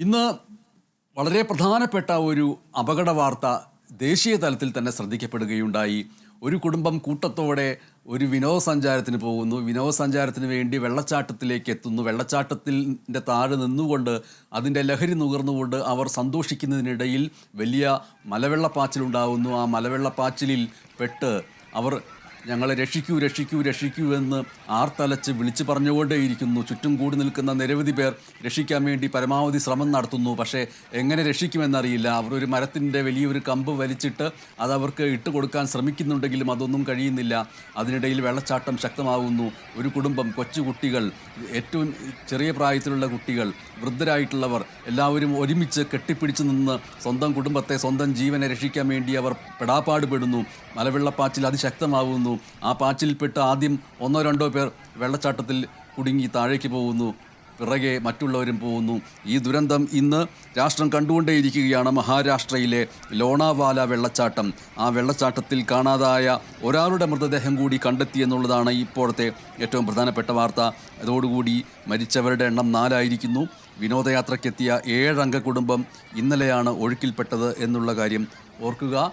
ഇന്ന് വളരെ പ്രധാനപ്പെട്ട ഒരു അപകട വാർത്ത ദേശീയ തലത്തിൽ തന്നെ ശ്രദ്ധിക്കപ്പെടുകയുണ്ടായി. ഒരു കുടുംബം കൂട്ടത്തോടെ ഒരു വിനോദസഞ്ചാരത്തിന് പോകുന്നു. വിനോദസഞ്ചാരത്തിന് വേണ്ടി വെള്ളച്ചാട്ടത്തിലേക്ക് എത്തുന്നു. വെള്ളച്ചാട്ടത്തിന്റെ താഴെ നിന്നുകൊണ്ട് അതിന്റെ ലഹരി നുകർന്നുകൊണ്ട് അവർ സന്തോഷിക്കുന്നതിനിടയിൽ വലിയ മലവെള്ളപ്പാച്ചിലുണ്ടാകുന്നു ആ മലവെള്ളപ്പാച്ചിലിൽ പെട്ട് അവർ ഞങ്ങളെ രക്ഷിക്കൂ രക്ഷിക്കൂ രക്ഷിക്കൂ എന്ന് ആർത്തലച്ച് വിളിച്ചു പറഞ്ഞുകൊണ്ടേയിരിക്കുന്നു. ചുറ്റും കൂടി നിൽക്കുന്ന നിരവധി പേർ രക്ഷിക്കാൻ വേണ്ടി പരമാവധി ശ്രമം നടത്തുന്നു. പക്ഷേ എങ്ങനെ രക്ഷിക്കുമെന്നറിയില്ല. അവർ ഒരു മരത്തിന്റെ വലിയൊരു കമ്പ് വലിച്ചിട്ട് അത് അവർക്ക് ഇട്ട് കൊടുക്കാൻ ശ്രമിക്കുന്നുണ്ടെങ്കിലും അതൊന്നും കഴിയുന്നില്ല. അതിനിടയിൽ വെള്ളച്ചാട്ടം ശക്തമാകുന്നു ഒരു കുടുംബം കൊച്ചുകുട്ടികൾ ഏറ്റവും ചെറിയ പ്രായത്തിലുള്ള കുട്ടികൾ വൃദ്ധരായിട്ടുള്ളവർ എല്ലാവരും ഒരുമിച്ച് കെട്ടിപ്പിടിച്ച് നിന്ന് സ്വന്തം കുടുംബത്തെ സ്വന്തം ജീവനെ രക്ഷിക്കാൻ വേണ്ടി അവർ പെടാപ്പാട് പെടുന്നു മലവെള്ളപ്പാച്ചിൽ അതിശക്തമാകുന്നു ആ പാച്ചിൽപ്പെട്ട് ആദ്യം ഒന്നോ രണ്ടോ പേർ വെള്ളച്ചാട്ടത്തിൽ കുടുങ്ങി താഴേക്ക് പോകുന്നു. പിറകെ മറ്റുള്ളവരും പോകുന്നു. ഈ ദുരന്തം ഇന്ന് രാഷ്ട്രം കണ്ടുകൊണ്ടേയിരിക്കുകയാണ് മഹാരാഷ്ട്രയിലെ ലോണാവാല വെള്ളച്ചാട്ടം. ആ വെള്ളച്ചാട്ടത്തിൽ കാണാതായ ഒരാളുടെ മൃതദേഹം കൂടി കണ്ടെത്തിയെന്നുള്ളതാണ് ഇപ്പോഴത്തെ ഏറ്റവും പ്രധാനപ്പെട്ട വാർത്ത. അതോടുകൂടി മരിച്ചവരുടെ എണ്ണം നാലായിരിക്കുന്നു. വിനോദയാത്രയ്ക്കെത്തിയ ഏഴംഗ കുടുംബം ഇന്നലെയാണ് ഒഴുക്കിൽപ്പെട്ടത് എന്നുള്ള കാര്യം ഓർക്കുക.